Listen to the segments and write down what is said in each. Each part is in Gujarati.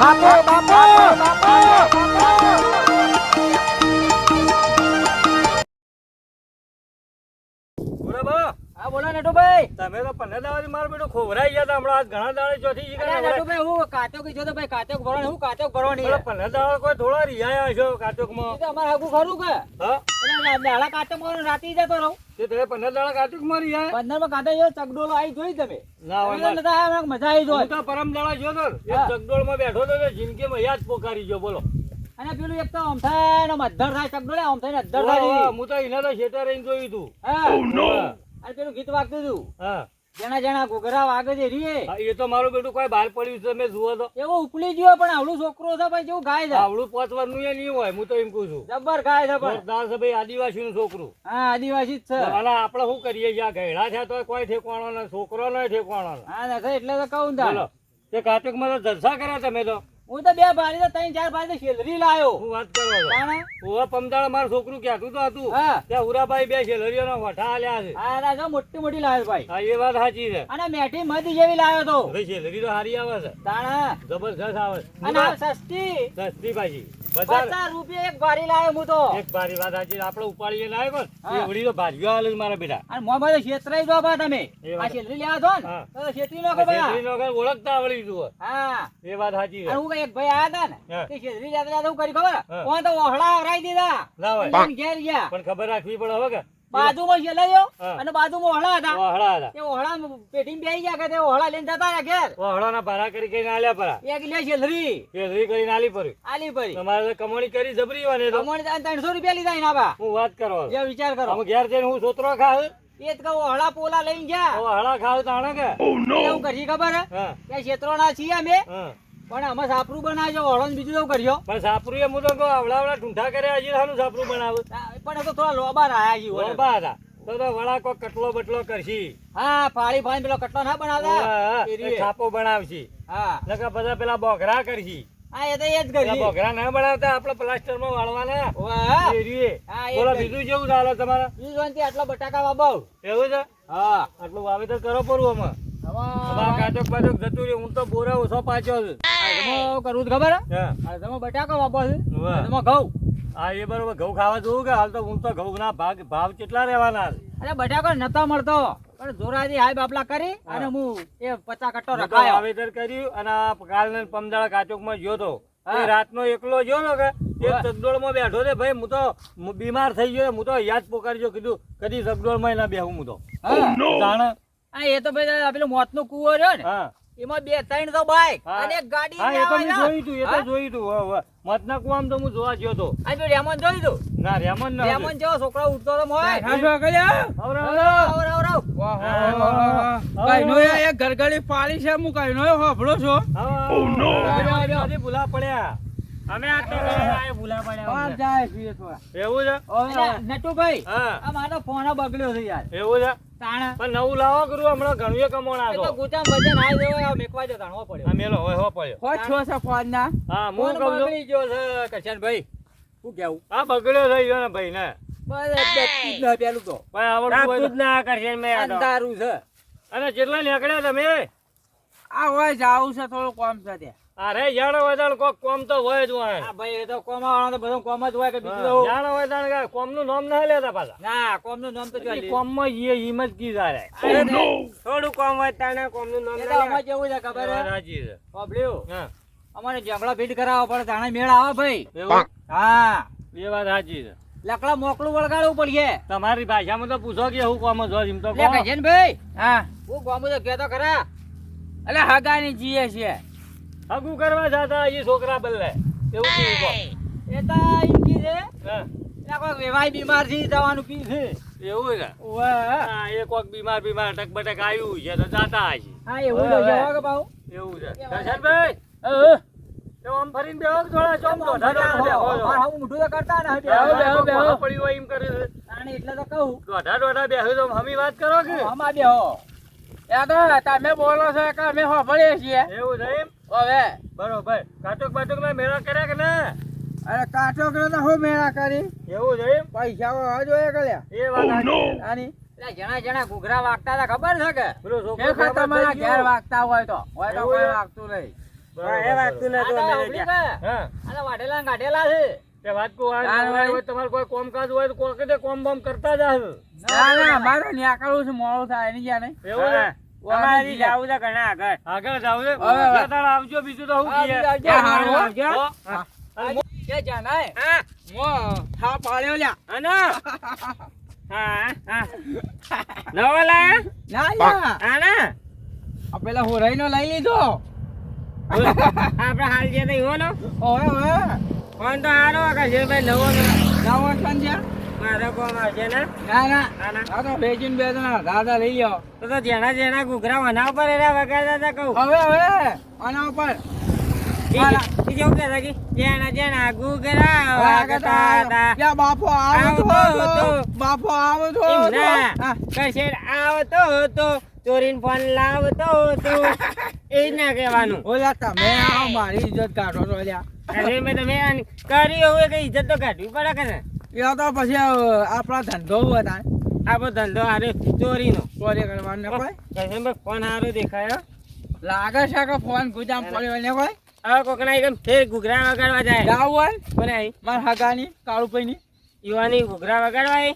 બાપુ બાપુ બરાબર નટુભાઈ તમે તો પંદર દાડાથી મારો બેટો ખોવરાઈ ગયા હતા હમણાં ઘણા દાડે ચોથી શીખા નટુભાઈ હું કાચો કીધો તો ભાઈ કાચો ભરવાની હું કાચો ભરવાની પંદર દાડા કોઈ થોડા રિયાયા છો કાચોકમાં? તો અમારે આગું ખરું કે. હા? દાડા કાચો ભરવાનો રાતી જતો રહું. તે તમે પંદર દાડા કાચોકમાં રિયા પંદરમાં કાચો જો ચકડોલો આવી જોઈ તમે. ના મજા આવી જોઈ. તો પરમ દાડા જો તો ને, હા. બેઠો તો જિંદગી જિંદગીમાં યાદ પોકારી ગયો બોલો. અને પેલું એક તો આમ થાય ને આમ અધ્ધર થાય ચકડોળે આમ થઈને અધ્ધર વાહ, થાય હું તો એના તો શેટા રહીને જોયું તું. હા. અને પેલું ગીત વાગતું હતું. હા. જણા જેના ઘોઘરા વાગે છે રીએ. એ તો મારું બેટું કોઈ બહાર પડ્યું છે મેં જુઓ તો. એવો ઉપલી ગયો પણ આવડું છોકરો છે ભાઈ જેવું ગાય છે. આવડું પાંચ વર્ષનું એ નહીં હોય હું તો એમ કહું છું. જબ્બર ગાય છે પણ. છે ભાઈ આદિવાસીનું છોકરું. હા આદિવાસી જ છે. અને આપણે શું કરીએ યા ગેડા ગયડા થયા તો કોઈ ઠેકવાનો નહીં છોકરો નહીં ઠેકવાણો. નહીં. હા નથી એટલે તો કહું તાર. તે કાર્તિકમાં તો જલસા કર્યા તમે તો? હું તો બે ભારી તો ત્રણ ચાર ભારી તો શેલરી લાયો. હું વાત કરો? ઓવા પમદાળ મારું છોકરું કહેતું તો હતું. ત્યાં ઉરાભાઈ બે શેલરીઓનો વઠા આલ્યા છે. આ રાજો મોટી મોટી લાયો ભાઈ. હા એ વાત સાચી છે. અને મેઠી મધી જેવી લાયો તો. હવે શેલરી તો સારી આવે છે. તાણા? જબરજસ્ત આવે છે. અને સસ્તી. સસ્તી બધા પચાસ રૂપિયા એક ભારી લાયો હું તો. એક બારી વાત સાચી આપણે ઉપાડીએ ના આવ્યો એવડી તો ભારીઓ આલે મારા બેટા. અને મોંમાં તો છેતરાઈ દો બા તમે. આ. શેલરી લેવા દો ને તો છેતરી ઓળખતા આવડી જુઓ હા. એ વાત સાચી અને હું કઈ એક ભાઈ આયા હતા ને. તે છેતરી જતા જતા હું કરી ખબર? કોણ તો ઓહળા આવરાઈ દીધા. ના ઘેર ગયા. પણ ખબર રાખવી પડે હવે કે? બાજુમાં શેલાયો. અને બાજુમાં ઓહળા હતા. ઓહળા હતા. એ ઓહળા પેટીમાં બેહી ગયા કે તે ઓહળા લઈને જતા રહ્યા ઘેર. ઓહળાના ભાડા કરી કરીને આલ્યા પરા. એક લે શેલરી શેલરી કરીને આલી પરી. આલી પરી. તમારે તો કમાણી કરી જબરી વાને તો. કમોણી ત્રણસો રૂપિયા લીધા એના બા. હું વાત કરો જે વિચાર કરો. હું ઘેર જઈને હું સોતરો ખાવ? એ જ કહું હળા પોલા લઈને ગયા. હળા ખાવ તાણે કે? એવું કરી ખબર હે? હા. ક્ષેત્રો ના છીએ અમે. પણ અમે સાપરું બનાવજો ઓહળો ને બીજું એવું કર્યો પણ સાપરું એ હું તો કહું આવડા આવડા ઠૂંઠા કર્યા હજી સાનું સાપરું બનાવું. પણ તો થોડા લોબા રહ્યા છીએ લોબા હતા. તો તો વડા કોઈ કટલો બટલો કરશી. હા પાળી ફાળી પેલો કટલો ના બનાવતા. છાપો બનાવશી. હા. નકર બધા પેલા બોઘરા કરશી. હા એ તો એ જ કરી બોઘરા ના બનાવતા આપણે પ્લાસ્ટરમાં વાળવાના બોલો બીજું જેવું ચાલે તમારે? બીજું આટલો બટાકા બાબા એવું છે? હા. આટલું વાવેતર કરો પડવું અમે અમારા કાચોક બાચોક જતું રહ્યું. હું તો બોરા ઓછો પાછો. છું તમે ખબર હે? હા. આ તમે બટાકા વાપો છે. તમે ઘઉં. હા એ બરોબર ઘઉં ખાવા જોવું કે હાલ તો હું તો ઘઉં ના ભાગ ભાવ કેટલા રહેવાના અરે બટાકો નતો મળતો. પણ જોરાજી હાય બાપલા કરી અને હું એ પચા કટ્ટો તો રખાયો. વાવેતર કર્યું અને આ કાલને પમદાડા કાચોકમાં ગયો તો. રાતનો એકલો ગયો ને કે વાહ. ચકડોળમાં બેઠો છે. ભાઈ હું તો બીમાર થઈ ગયો હું તો યાદ પોકારજો કીધું. કદી ચકડોળમાં ના બેહું હું તો. જાણે આ એ તો ભાઈ પેલો મોતનો કુવો રહ્યો ને એમાં બે ત્રણ તો બાઈક અને એક ગાડી હા એ તો મેં જોયું તું એ તો જોયું તું હો, હો. મતના કુવામાં તો હું જોવા ગયો તો આ જો રેમન જોઈ તું ના રેમન ના રેમન જેવો છોકરા ઉઠતો તો મોય આવરે, આવરે. નો એ ગરગડી પાડી છે હું કઈ નો હોભળો છો આવો, આવો. હજી ભૂલા પડ્યા અમે આ તો આ ભૂલા પડ્યા અમને. જાય પીએ થોડા એવું છે? નટુભાઈ હા. આ મારો ફોન બગડ્યો છે યાર. એવું છે? તાણા. પણ નવું લાવો કરું હમણાં ઘણું એ કમાણા એ તો ગુચામ વજન હાઈ દેવો મેકવા જો તાણવો પડ્યો. આ મેલો હોય હો પડ્યો. હો છો છે ફોન ના હા હું કહું છું. બગડી ગયો છે કરશનભાઈ શું કેવું? આ બગડ્યો થઈ ગયો ને ભાઈ ને બસ ન પેલું તો. ભાઈ આવડતું. અંધારું છે. અને જેટલા નીકળ્યા તમે? આ હોય જાવું છે થોડું કોમ છે ત્યાં. અરે જાણો હોય કોક કોમ તો હોય જ હોય. હા ભાઈ એ તો કોમ વાળો તો બધું કોમ જ હોય કે બીજું જાણો હોય કે કોમનું નામ ના લેતા પાછા. ના કોમનું નામ તો જો કોમમાં ઈ હિંમત જ કી જારે થોડું કોમ હોય તાણે કોમનું નામ તો અમારે કેવું છે ખબર હે રાજી છે. બાબલ્યું, હા. અમારે જંગલા ભીડ કરાવવા પડે તાણે મેળ આવે ભાઈ. હા. એ વાત સાચી છે. લકડા મોકલું વળગાડવું પડશે. તમારી ભાષામાં તો પૂછો કે હું કોમ જો એમ તો. ને ભાઈ. હા. હું કોમ તો કહેતો ખરા. એટલે હગાની જીએ છે. હગું કરવા જાતા એ છોકરા બદલે. એવું કેવું. એ તો ઈ કી છે હા, એટલે કોઈ વેવાય બીમારથી જવાનું પી છે. એવું ઓવે. હા. એ કોક બીમાર બીમાર ટક બટક આવ્યું છે તો જાતા હશે. હા એવું તો હો કે બાઉ? એવું છે. દર્શનભાઈ તો આમ ફરીને બેહો થોડા ચોમ તો ઢાઢો ઢાઢો બેહો છો. હા, તો કરતા ને બેહો, બેહો, બેહો બેહો. પડ્યું હોય એમ કરે છે. એટલે તો કહું. બેહો તો હમી વાત કરો કે? આમાં બેહો. તમે બોલો છો કે અમે હોભળીએ છીએ. એવું છે હવે. બરોબર. કાટુક બાટુક ના મેળા કર્યા કે ના? અરે કાચો કરે હું મેળા કરી? એવું છે પૈસા હોવા જોઈએ કર્યા એ વાત આની? જણા જણા ઘૂઘરા વાગતા હતા ખબર છે કે? પેલો છોકરો તમારા ઘેર વાગતા હોય તો. હોય તો કોઈ વાગતું નહીં. એ વાગતું નથી. કે? વાઢેલા ગાઢેલા છે. તે વાત કહું આ તારે નવરા ભાઈ? હોય તમારે કોઈ કોમકાજ હોય તો કોઈ કદે કોમ બોમ કરતા જ ના ના મારે નીકળવું છે મોડું થાય એની જ્યાં એવું છે? હા. જાવું છે ઘણા આગળ આગળ જાવ છે હવે, હવે. બે દાડા આવજો બીજું તો હું કહીએ? એ હારું હો. આવજો. હો? હા. અને કે જ્યાં હા મો હા પાડ્યો લ્યા અનો હા હા નવો લાયા ના લ્યા આના આ પેલા હોરાઈ નો લઈ લીધો આપડે હાલ જે નહીં ઈવો ઓય ઓવે ફોન તો હારો કે ભાઈ નવો નો ના વર્ષ છે મારો કોમ આવશે ને? ના ના. ના તો બે જણા દાદા લઈ લ્યો. તો તો જેના જેના ઘૂઘરા વના ઉપર એરા વગાડતા હતા કહું. હવે હવે આના ઉપર. કહેતા કે જેના જેના ઘૂઘરા વાગતા હતા. યા બાપો આવતો હતો. બાપો આવો તો એમ ના. આવતો હતો. ચોરીને ફોન લાવતો હતો. એ ના કહેવાનું. ઓલા તમે આ. મારી ઇજ્જત કાઢો છો લ્યા અરે મેં તમે આ કર્યું હોય કે ઇજ્જત તો કાઢવી પડે કે ને? એ તો પછી આપણો ધંધો હતા આપણો ધંધો હારે ચોરીનો. ચોરી કરવાનો કોઈ? મેં ફોન હારો દેખાયો. લાગે છે કે ફોન ગુજામ પડ્યો ને કોઈ? હવે કોકના એકદમ ફેર ઘૂઘરા વગાડવા જાય. ગાવ હોય? કોને આવી માર હગાની કાળુભાઈની. યુવાની ઘૂઘરા વગાડવા એ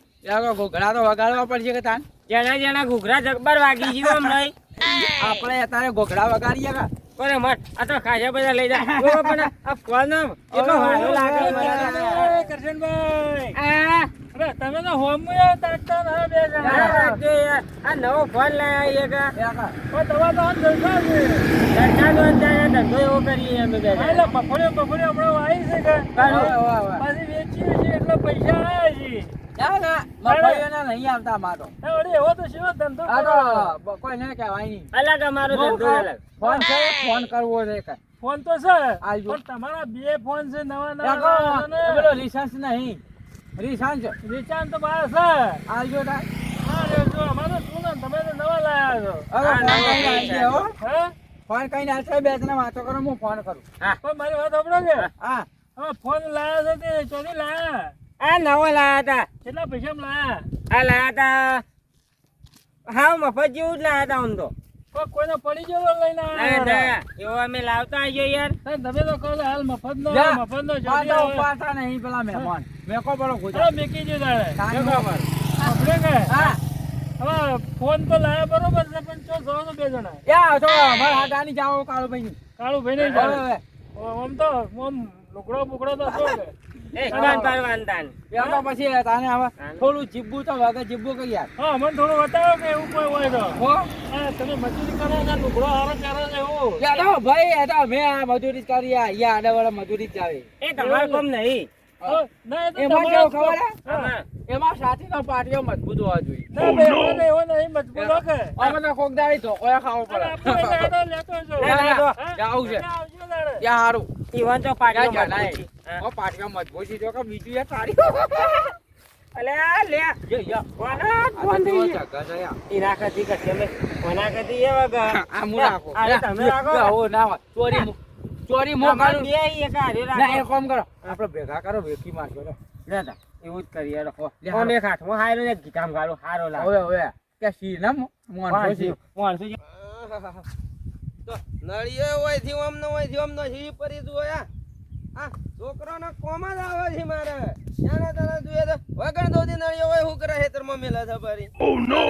ઘૂઘરા તો તો વગાડવા પડશે કે તાન જેના જેના ઘૂઘરા જગબર વાગી ગયો હમણાં આપણે અત્યારે ઘોઘરા વગાડીએ કા કોને મત આ તો ખાજા બધા લઈ જા. ઓ પણ આ ફોન એટલો સારો લાગે કરશનભાઈ. આ તમે તો હોમમાં તાકતા ના બે જણા. આ નવો ફોન લાયા એક. કા પણ તમારે તો આમ જલસા છે. ધંધાનો અંદાજ ધંધો એવો કરીએ અમે બે એટલે હમણાં વાવી છે કે. પાછી વેચી છે એટલે પૈસા આવ્યા છે ના ના મફળીઓના નહીં આવતા માં તો એ વળી એવો તો શેવો ધંધો આ કરો? કોઈને કહેવાય નહીં. અલગ અમારો ધંધો અલગ ફોન છે ફોન કરવો છે કે ફોન તો છે. પણ તમારા બે ફોન છે નવા નવા છે પેલો ને. નહીં. વેચાણ તો બહાર છે. આવજો લેજો. અમારે શું તમે તો નવા લાયા છો. ફોન કઈ કઈને આવશે બે જણા વાતો કરો હું ફોન કરું. પણ મારી વાત સાંભળો છે હા. ફોન લાયા છે તે ચોથી લાયા? આ નવો લાયા હતા. કેટલા પૈસા લાયા? આ લાયા હતા. હા મફત જેવું જ લાયા હતા આમ તો. કોઈને પડી ગયો લઈને આવ્યા એવો અમે લાવતા આવીએ યાર. તમે તો કહો હાલ મફત નો મફત નો પાછા ઉપાડતા નહીં પેલા મહેમાન. મેકો પડો ગુજરાત મેકી જો તારે. ખબર. આપણે કે? હા. હવે ફોન તો લાયા બરોબર છે પણ ચો સૌ તો બે જણા? યા તો મારા હાડાની જાઓ કાળુભાઈ ની ભાઈ નહીં. આમ તો લુગડો બુગડો તો છો પછી તાને હવે થોડું જીબવું તો વગર જીબવું કે યાર? હા મને થોડું બતાવો કે એવું કોઈ હોય તો. હો? તમે મજૂરી કરો ને લુગડો હારો પહેરો ને એવું. ભાઈ એ તો મેં આ મજૂરી કરી આ યા આડે મજૂરી જ આવે એ તમારું કોમ નહીં. એમાં કેવું ખબર મજબૂત હોવા જોઈએ ના, ભાઈ, એમાં એવો નહીં, મજબૂત હો કે. અમે કોક દાડી ધોકોયા ખાવો પડે લેતો જો. ના, ના, તો હા? જાવું છે. એટલે આવજો તારે. યા હારું ઈવન તો પાટીઓ મજબૂત જણાય. છે. હા. ઓ પાટીઓ મજબૂત છે તો કે બીજું યાર સારી અલે લે યા. કોના અમે કોના કદી એ વગર આ રાખો. તમે રાખો. ના ચોરી ચોરી મુ કરું. બે એક હારે રાખો. એક કામ કરો આપણે ભેગા કરો વેકી મારજો લો. લેતા. એવું જ કરીએ. લે, ઓમ એક હાથમાં હારો ને ગીટામાં ગાળો હારો લાગે. હવે હવે કે સી ના મોણસો. તો નળિયો હોયથી ઓમ નો હોયથી ઓમ નો હી પરી જો આ છોકરાનો કોમ જ આવે છે મારે જાણે તારે જોઈએ તો વગર દોધી નળિયો હોય હું કરે હેતરમાં મેલા છે પરી ઓ નો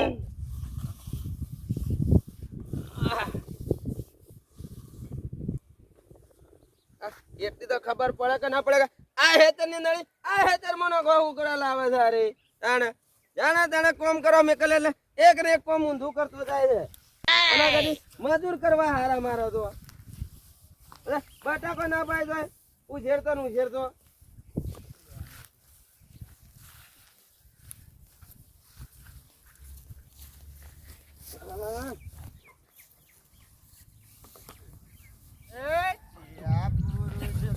એટલી તો ખબર પડે કે ના પડે આ હેતરની નળી, આ હેતર મને ઘઉં કરે લાવે છે અરે તાણે, જાણે તાણે કોમ કરો મેકલે એટલે એક ને એક કોમ ઊંધું કરતો જાય છે. મજૂર કરવા હારા મારો તો. બટાકો ના પાય જાય ઉઝેરતો ને ઉછેરતો. મારો વાલો હેલો આવે છે. વાહ વાહ વાહ ડાલો વાહ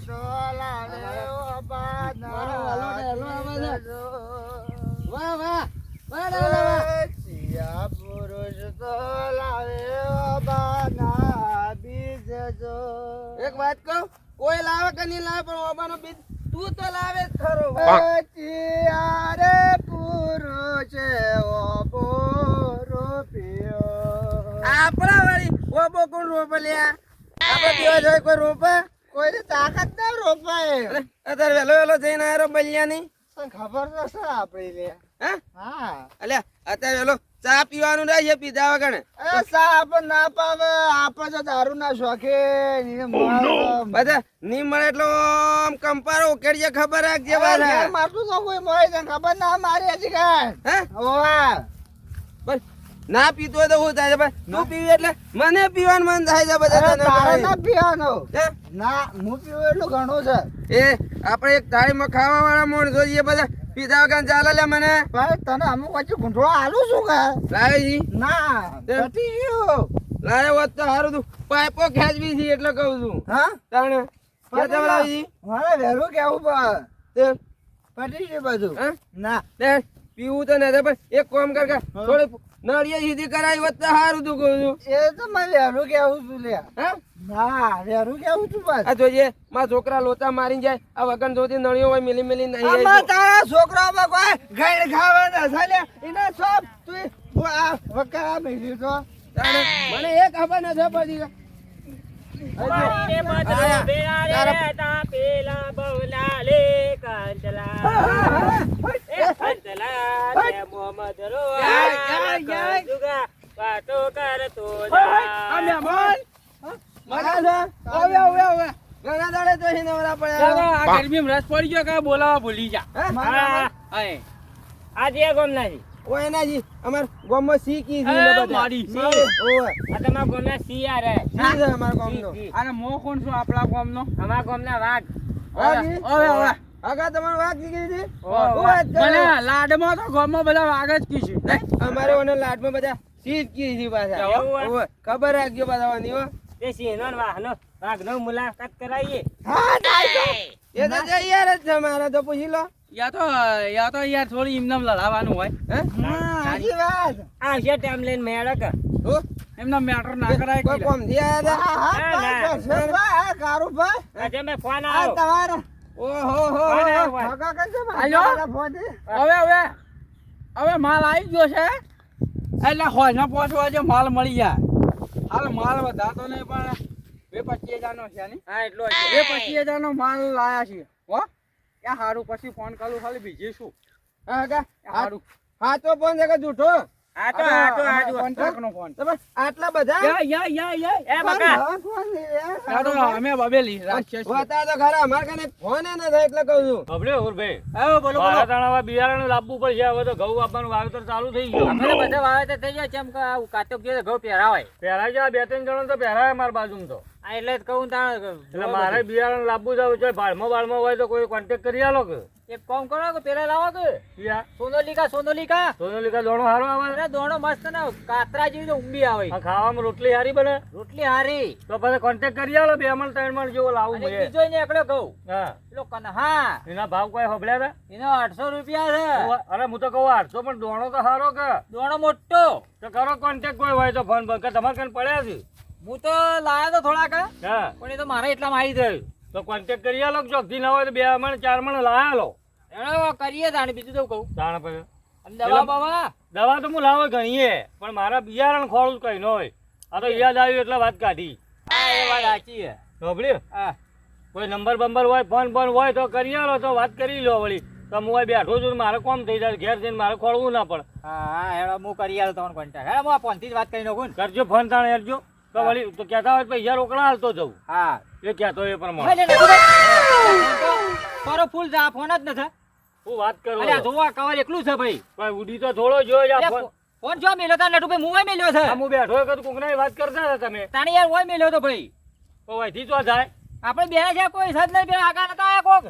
એક વાત કહું કોઈ લાવે કે નહીં લાવે પણ ઓબાનો બીજ તું તો લાવે ખરો. આપણા વાળી ઓબો કોણ રોપલ્યા આ રોપે પીવા જાય કોઈ રોપે? કોઈને તાકાત ના રોપાય અત્યારે વેલો વેલો જઈને આવ્યો બલિયાની. ખબર તો છે આપણી લે. હા? અલ્યા અત્યારે વેલો ચા પીવાનું રહે પીધા વગર. એ સા આપણ ના પાવે આપણે તો દારૂ ના શોખે બધા ની મળે એટલો આમ કંપારો ઉકેડીએ ખબર રાખજે બધા. મારતું તો કોઈ મળે તને ખબર ના મારી હજી કાંઈ. હા? ઓવા બસ ના પીતો હોય તો હું થાય છે ભાઈ તું પીવી એટલે મને પીવાનું મન થાય છે બધા તને તારે ના પીવાનો. ના હું પીવું એટલું ઘણું છે. એ આપણે એક થાળીમાં ખાવા વાળા માણસો છીએ બધા. પીધા વગર ચાલે લે મને. ભાઈ તને અમુક વચ્ચે ઘૂંટડો આલું છું કે? લાવી ના તે? ગયો. લાવે વાત તો સારું તું. પાઇપો ખેંચવી છે એટલે કહું છું. હા? તને પતી ક્યાં મારે વહેલું કેવું તે પતી ગયું બધું? ના. પીવું તો નથી પણ એક કામ કર થોડી નળિયા સીધી કરાવી હોત તો સારું તું કહું છું. એ તો મારે વહેલું કેવું છું લે. ના વહેલું કેવું છું બસ આ જોઈએ મારા છોકરા લોચા મારી જાય આ વગર જોતી નળીઓ હોય મિલી મિલી નહીં જાય તારા છોકરામાં કોઈ ગઈડ ખાવાના છે લે એને સબ તું આ વકરા મેલી તો. મને એ ખબર નથી પડતી કે વાતો કરતો ગરમીમાં રસ પડી ગયો કે બોલાવા ભૂલી જા. હા, આય. આ જે ગોમનાજી. ઓ એનાજી અમાર ગામમાં સી કી છે બધા મારી. સી. ઓવે. આ તમારા ગોમના સિયા રે. સી છે અમાર ગામનો સી, સી. અને મો કોણ છું આપણા ગામનો અમારા ગોમના વાઘ. વાઘી? હવે હવે આગા તમારો વાઘ નીકળી છે ઓહ, શું વાત કરે? મને લાડમાં તો ગામમાં બધા વાગ જ કી છે અમારે ઓને લાડમાં બધા સી જ કી છે પાછા ખબર રાખજો પાછા વાની હો. તે સિંહનો વાહનો વાઘનો મુલાકાત કરાવીએ હા એ તો જઈએ જ છે તો પૂછી લો યા તો યા તો યાર થોડી એમને લડાવવાનું હોય હે? સાચી વાત. ટાઈમ લઈને મેળક એમના મેટર ના કરાય કોઈ હા હા આજે મેં ફોન ઓહો હો ફોન. હવે હવે હવે માલ આવી ગયો છે. એટલે હોજના પહોંચવા જે માલ મળી જાય. હાલ માલ વધારતો નહીં પણ બે પચીસ હજાર નો. છે હા એટલો બે પચીસ હજાર નો માલ લાયા છે. હો? ક્યાં સારું પછી ફોન કરું ખાલી બીજી શું? હા, સારું હા તો ફોન છે કે જૂઠો? આ તો આ તો આ જો. કોન્ટ્રાક્ટ નો ફોન. તમે આટલા બધા? એ બિયારણ લાવવું પડશે હવે તો ઘઉં આપવાનું વાવેતર ચાલુ થઈ ગયું. બધા વાવેતર થઈ ગયા કેમ કે ઘઉં પહેરાવાય. પહેરાય બે ત્રણ જણા તો પહેરાય મારા બાજુ તો. એટલે જ કહું તાણ એટલે મારે બિયારણ લાવવું છે છે. ભાડમાં બાળમાં હોય તો કોઈ કોન્ટેક કરી આલો કે? એક કામ કરો કે પેલા લાવો કે? સોનોલિકા સોનોલિકા. સોનોલિકા દોણો હારો આવે? અરે દોણો મસ્ત ને કાતરા જેવી તો ઊંબી આવે. ખાવામાં રોટલી હારી બને? રોટલી હારી. તો પછી કોન્ટેક કરી આલો બે મણ ત્રણ મણ જેવો લાવું અને બીજો ને એકલો કહું. હા. પેલો કન્હા એના ભાવ કોઈ હબળ્યા એનો આઠસો રૂપિયા છે. અરે હું તો કહું આઠસો પણ દોણો તો સારો કે? દોણો મોટો. તો કરો કોન્ટેક કોઈ હોય તો ફોન પર કે તમારે કઈ પડ્યા છે? હું તો લાયો તો થોડાક હા. પણ એ તો મારા એટલામાં આવી થયું તો કોન્ટેક કરી આલો ચોકથી ના હોય તો બે મણ ચાર મણ લાયા લો એનો કરીએ તાણે બીજું તો કહું. તાણે પછી. અને દવા બવા? દવા તો હું લાવે ગણીએ પણ મારા બિયારણ ખોળું કઈ ન હોય. આ તો યાદ આવ્યું એટલે વાત કાઢી. હા એ વાત સાચી છે. સાંભળ્યું હા. કોઈ નંબર બંબર હોય ફોન ફોન હોય તો કરી આલો તો વાત કરી લો વળી. તો હું હોય બેઠો છું મારે કોમ થઈ જાય ઘેર જઈને મારે ખોળવું ના પડે. હા હા હેડો હું કરી આલું તમને કોન્ટેક્ટ હેડો હું ફોનથી જ વાત કરી નાખું કરજો ફોન તાણે હેરજો તો વળી તો કહેતા હોય તો પૈસા રોકડા હાલતો જવું હા. એ કહેતો એ પ્રમાણે. ભાઈ, મારો ફૂલ જા ફોન જ નથી હું વાત કરું અલ્યા જોવા કવર એકલું છે ભાઈ. ભાઈ ઉડી તો થોડો આ ફોન. ફોન જો મેલ્યો તા નટુભાઈ હું ઓય મેલ્યો છે. હું બેઠો હોય કે કોકનાની વાત કરતા હતા તમે? તાણી યાર ઓય મેલ્યો તો ભાઈ. ઓ ભાઈ થી જો જાય? આપણે બે છે કોઈ સાથ નહીં બે આગા નતા આયા કોક.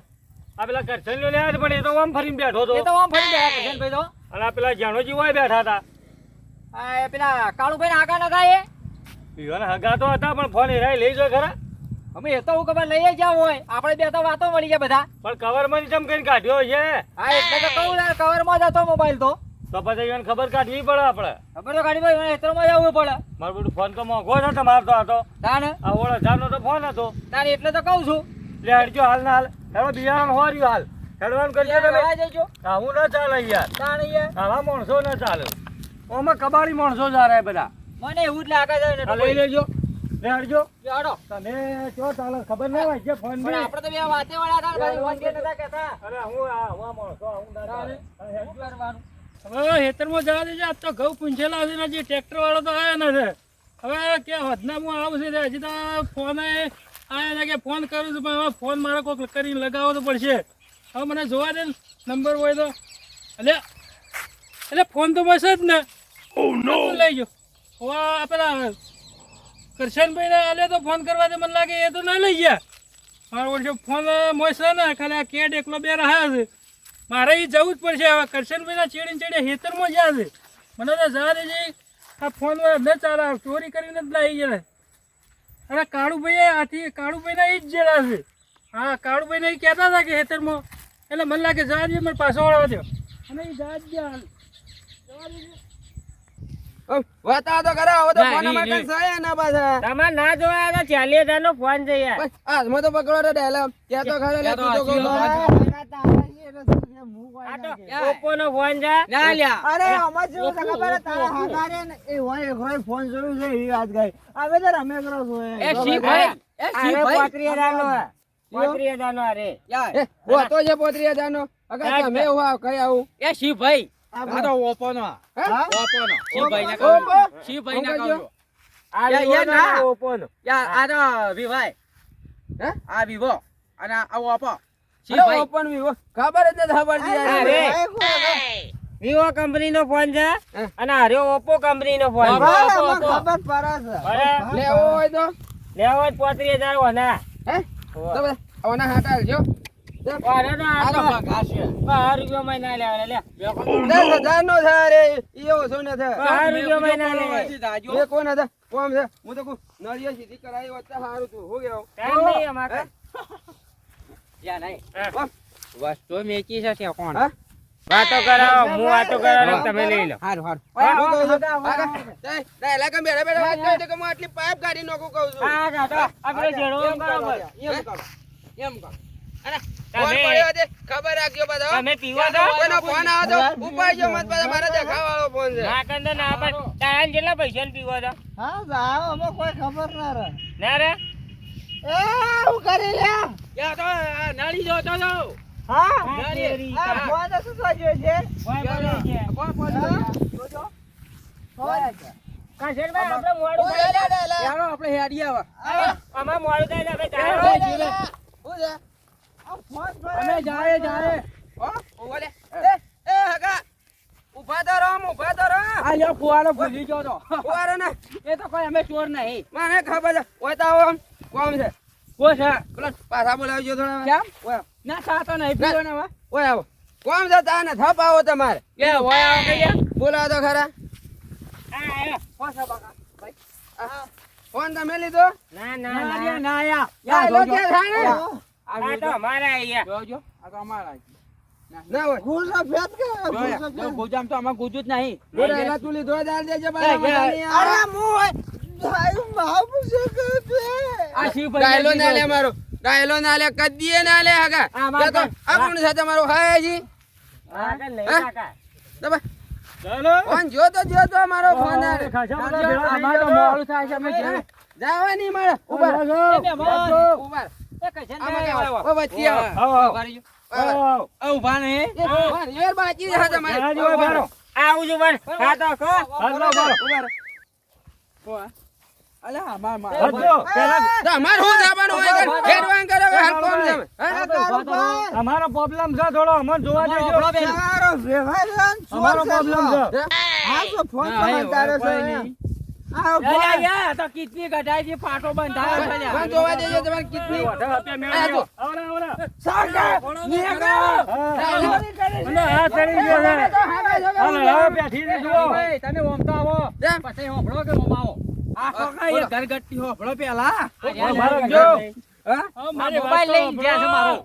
આ પેલા કરશન લે લેવા પણ એ તો આમ ફરીને બેઠો એ તો આમ ફરી બેઠા કરશન ભાઈ તો. અને આ પેલા જાણોજી હોય બેઠા હતા. આ પેલા કાળુભાઈ ના આગા નતા એ ઈવન હગા તો હતા પણ ફોન એરાય લઈ જો ખરા. અમે એ તો હું ખબર લઈ જાવ હોય. આપણે બે તો વાતો મળી જાય બધા. પણ કવરમાં જમ કરીને કાઢ્યો છે. હા એટલે તો કહું ને કવરમાં જ હતો મોબાઈલ તો. તો પછી ઈવન ખબર કાઢવી પડે આપણે. ખબર તો કાઢી પડે મને માં જવું પડે. મારો બધું ફોન તો મોંઘો છે તમારો તો હતો. તાને આ ઓળ જાનો તો ફોન હતો. તાને એટલે તો કહું છું. લે હડજો હાલ ના હાલ. હેડો બિયારણ હોર્યું હાલ. હેડવાનું કરજો તમે. આ જજો. હું ના ચાલે યાર. તાણે યાર. હા માણસો ના ચાલે. ઓમાં કબાડી માણસો જ આ રહ્યા બધા. મને એવું જ લાગે છે લઈ. લેજો. બેહડજો બેહાડો. તમે જો ચાલો ખબર ના હોય જે ફોન પણ આપણે તો બે વાતે વાળા હતા ભાઈ ફોન કે નતા કહેતા. અરે હું આ હવા માણસો હું ના. શું કરવાનું? હવે હેતરમાં જવા દેજે આજ તો ઘઉં પૂંછેલા ને ટ્રેક્ટર વાળો તો આવ્યો નથી. હવે કે વધના આવું છે હજી તો ફોન આવ્યા છે કે ફોન કરું છું પણ હવે ફોન મારે કોઈક કરીને લગાવવો તો પડશે. હવે મને જોવા દે ને નંબર હોય તો. એટલે એટલે ફોન તો બસ જ ને. લઈ જો હવે પેલા કરશનભાઈ ને આલે તો ફોન કરવા દે, મને લાગે એ તો ના લઈ ગયા. મારો ઓછો ફોન મોસ છે ને, ખાલી આ કેડ એકલો બે રહ્યા છે. મારે ઈ જવું જ પડશે. હવે કરશનભાઈના ચેડીને ચેડે હેતરમાં જ્યાં છે. મને તો દેજે. આ ફોન ન ચાલે ચોરી કરીને જ લાવી ગયા. અરે કાળુભાઈ આથી, કાળુભાઈના એ જ જેલા છે. હા, કાળુભાઈને એ કહેતા હતા કે હેતરમાં એટલે મને લાગે જવા દે, મને પાછો વળવા દો અને એ જવા જ હાલ જવા દેજે. વાતા તો ખરા હવે તો ફોન ઈ- માટે ઈ. ના પાછા. તમારે ના જોયા તો ચાલીસ હજાર નો ફોન છે યાર. બસ, હાથમાં તો પકડો તો ડાયલા. ક્યાં તો ખરા લે તું તો હાચી કહું વાત. આ તો ઓપ્પો નો ફોન છે. ના લ્યા. અરે અમાર જેવું ખબર? તારા હાકારે એ હોય એકરોય ફોન જોયું છે એવી વાત ગઈ હવે તો રમે કરો છો એ. એ શીભાઈ એ અરે શીભાઈ પોત્રીસ હજાર નો. હજાર અરે. યાર હોતો પોત્રી અગર તમે કઈ આવું. એ શિવભાઈ આ આ તો ઓપોનો ઓપોનો. શિવભાઈ ને કહું શિવભાઈ ને કહું આ યા- યા વિવો નો ના. ને યાર આ તો વિવાય હે? આ વિવો અને આ ઓપો. શિવભાઈ. ઓપન વિવો ખબર જ નથી યાર. વિવો કંપની નો ફોન છે અને હર્યો ઓપ્પો કંપની નો ફોન છે. ખબર પડે છે. લેવો હોય તો? લેવો હોય હજાર હોના હે? તો આવજો અરે. વસ્તુ મેચી છે કોણ વાતો કરાવો હું વાતો કરાવો તમે લઈ લો હારું હારું હું કહું બેડા બેઠા વાત કરી. કે હું આટલી પાઇપ કાઢી નોકું કહું છું હા કાઢો આપણે જેડો બરાબર એમ કરો. એમ કરો. ફોન પડ્યો છે, ખબર રાખજો બધા તમે પીવો તો કોઈનો ફોન આવે તો ઉપાડજો મત પાછા મારા દેખાવાળો ફોન છે. ના કંદો ના પણ તારા કેટલા પૈસા પીવો તો હા જાઓ અમે કોઈ ખબર ના રહે. ના રે એ હું કરી લ્યા યા તો આ જો તો જો. હા? નારી. આ ફોન તો શું જોયું છે વાય બોલે છે. ફોન હા? જોજો જોજો. ખબર આપણે મોડું થાય. લે, લે, લે. યારો આપણે હેડી આવા. આમાં મોડું થાય આપણે ચાલો. ફોન કરે. અમે જાય જાય. હો? ઓલે એ. એ હગા. ઊભા તો રહો ઊભા તો રહો. આ લ્યો ફુવારો ભૂલી ગયો તો. ઊભા ને. એ તો કોઈ અમે ચોર નહીં. મને ખબર છે. ઓય તો આવો આમ. કોમ છે? કો છે. પેલો પાછા બોલાવજો થોડા કેમ? ઓય. ના સાતો નહીં પીવો ને. હવે ઓય આવો. કોમ છે તાને થપ આવો તમારે. કે હોય આવો કઈ બોલાવો તો ખરા. હા, હા. ફોસા બકા. ફોન તમે લીધો? ના ના ના ના યા. યા, લો કે થાણે. આ તો અમારા અહીંયા. જોજો. આ તો અમારા ના. હોય. કે, ગોજામ તો ગુજુ જ નહીં. દેજે અરે આવે. ભાઈ, છે. આ શિવ ડાયલો ના લે મારો. ડાયલો ના લે કદીએ ના લે હગા. આમાં તો તો- આ કોણ છે તમારો? હાય જી. હા, કે કાકા. દબા. ફોન જો તો જો તો મારો ફોન આ રે. ખાસા બધા ભેળા થઈ અમારે. મોડું થાય છે અમે મારે. ઊભા ઊભા. અમાર પ્રોબ્લેમ છે થોડો અમને જોવા દેજો. અમારો પ્રોબ્લેમ છે. ફોન તારે તો કિટની કઢાઈ છે, પાટો બંધાયો છે. જોવા દેજો તમારે આ ચડી ગયો. હાલો, જુઓ. તમે ઓમતો આવો. પછી હોંભળો કે ઓમ આવો. આ કોકા એ હોંભળો પેલા. ઊભા હા? હા, મારી વાત મોબાઈલ લઈ ગયા છે મારો.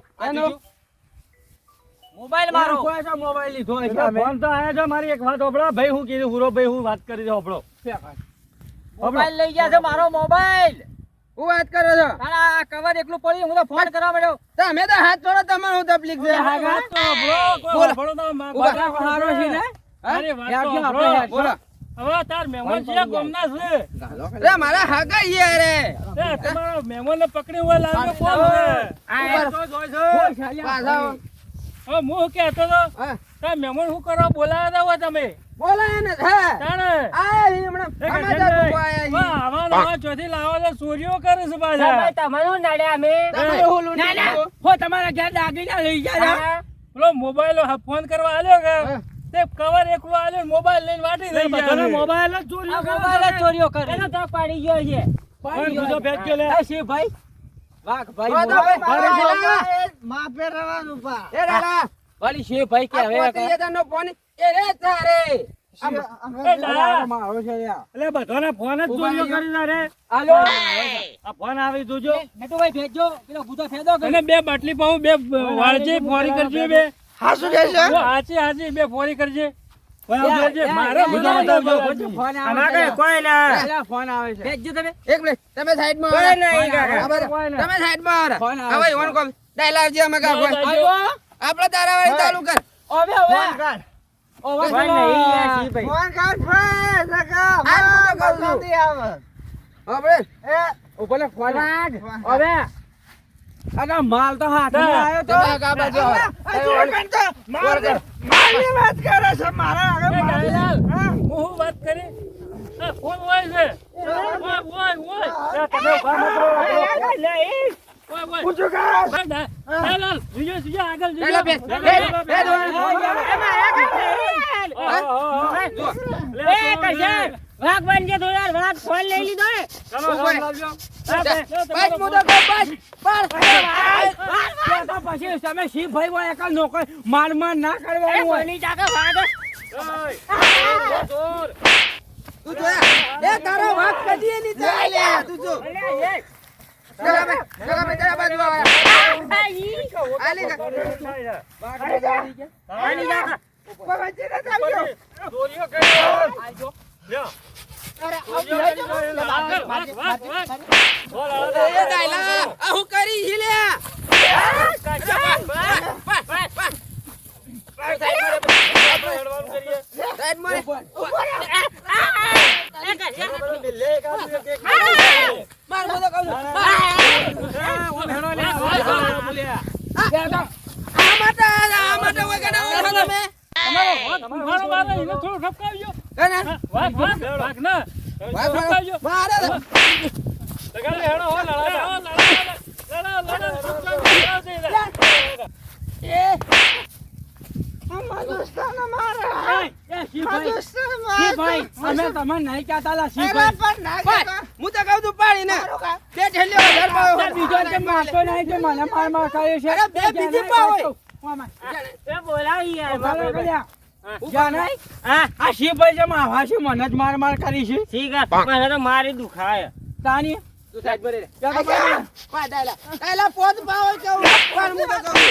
મોબાઈલ મારો. કોઈ તો મોબાઈલ લીધો. ફોન તો આયા છે મારી એક વાત હોભળો. ભાઈ હું કીધું હુરો ભાઈ હું વાત કરી દઉં હોભળો. મોબાઈલ લઈ ગયા છે મારો મોબાઈલ. હું વાત કરો છો? આ કવર એકલું પડ્યું હું તો ફોન કરવા મળ્યો તમે તો હાથ જોડો તમારે હું તકલીફ છે. વાત તો કોઈ બોલો. તો. બધા હારો છે ને? અરે વાત તો. બોલો. હવે તાર મહેમાન છે ગોમના છે. રે મારા હાગા ઈ રે એ તમારો મહેમાનને પકડી હોય લાવજો કોણ છે. આ તો જોઈ છે. પાછા હું કહેતો તો મહેમાન શું કરવા બોલાયા તા હોય તમે. બોલાય ને હે? તાણે. આ હમણાં. સમાચાર ગજેન્દ્ર, મૂકવા આયા ઈ. વાહ, આવા નવા ચોથી લાવો તો ચોરીઓ કરે છે પાછા. તમે તમારું નડ્યા અમે. તમારે હું? લૂંટી ના ના. લીધું. હો તમારા ઘેર દાગીના લઈ ગયા પેલો મોબાઈલ ફોન કરવા આલ્યો કે? તે કવર એકલો આલ્યો મોબાઈલ લઈને વાટી લઈ ગયા. મોબાઈલ જ ચોરીઓ મોબાઈલ જ ચોરીઓ કરે એનો તો પાડી ગયો છે. પાડી બીજો ગયો. લે. એ શિવભાઈ વાઘ ભાઈ રહેવાનું પા. એ વાલી શિવ ભાઈ કે હવે નો ફોન એ રે તારે. એ લા. મારો છે યાર. એટલે બધાને ફોન જ ચોરીઓ કરી ના રે. હાલો. આ ફોન આવી જોજો. નટુભાઈ ભેજો પેલો બુધો ફેદો અને બે બાટલી પાઉં બે વાળજે ફોરી કરજે બે. હાસુ કે છે હાચી હાચી બે ફોરી કરજે. તમે. એક મિનિટ. કાકા. Phone phone. આપણે તારાવાળી ચાલુ કર. ઓવે ઓવે. ઓવે કોઈ નહીં યાર, શી ભાઈ. ફોન કર ફે સકા આ તો કોલ નથી આવે આપણે એ ઉપર ફોન. ઓવે. અને માલ તો હાથમાં ના. આવ્યો તો. તમે કા બાજુ ઓલી- માલની વાત કરે છે મારા આગળ માલ- હું. વાત કરી? ફોન હોય છે. ઓય, ઓય, ઓય. તમે ઊભા મત રહો. પૂછું કે એ ડા- ડાયલાલ, જીજો, જીજો, આગળ જીજો. બે, બે, બે, બે, એ કશે લે. વાઘ બનજે તો યાર વાઘ ફોન લઈ લીધો હે ચલો. ચાલો, લાવજો. બસ તમારો મુદ્દો બસ, બસ. તો પછી તમે શિવભાઈ હોય એકલ નોકર માર માર ના કરવાનું હોય કોની ચાકે વાઘ તું જોયા? એ તારો વાંક કદી નહીં થાય તું જો. કરી છી લે? હેડવાનું કરીએ. સાઈડમાં રે. માર મુદ્દો કહું છું. આ માટે, આ માટે હોય કે ના હોય તમે? તમારો વારો એને થોડું ઠપકાવજો. હે ને? વાગ, વાગ, વાગ ના. વાહ, વાહ. ઠપકાવજો. મારે તો. લગાડો, હેડો, હો, લડાવો, લડાવો, લડાવો, લડાવો, લડાવો, લડાવો. અમે તમને નહીં કહેતા લા. હું તો કહું ને બે. બીજો મારતો નહીં મને માર માર કર્યો છે બે બીજી પાવ એ. બોલાવી યાર ઊભા રહો કલ્યા. જ્યાં નહીં? હા આ શિવભાઈ જે માવા છે મને જ માર માર કરી છે. ઠીક મને તો મારી દુખાય. તાની? તું સાઈડ પર પા પોત પાવ હોય હું કહું.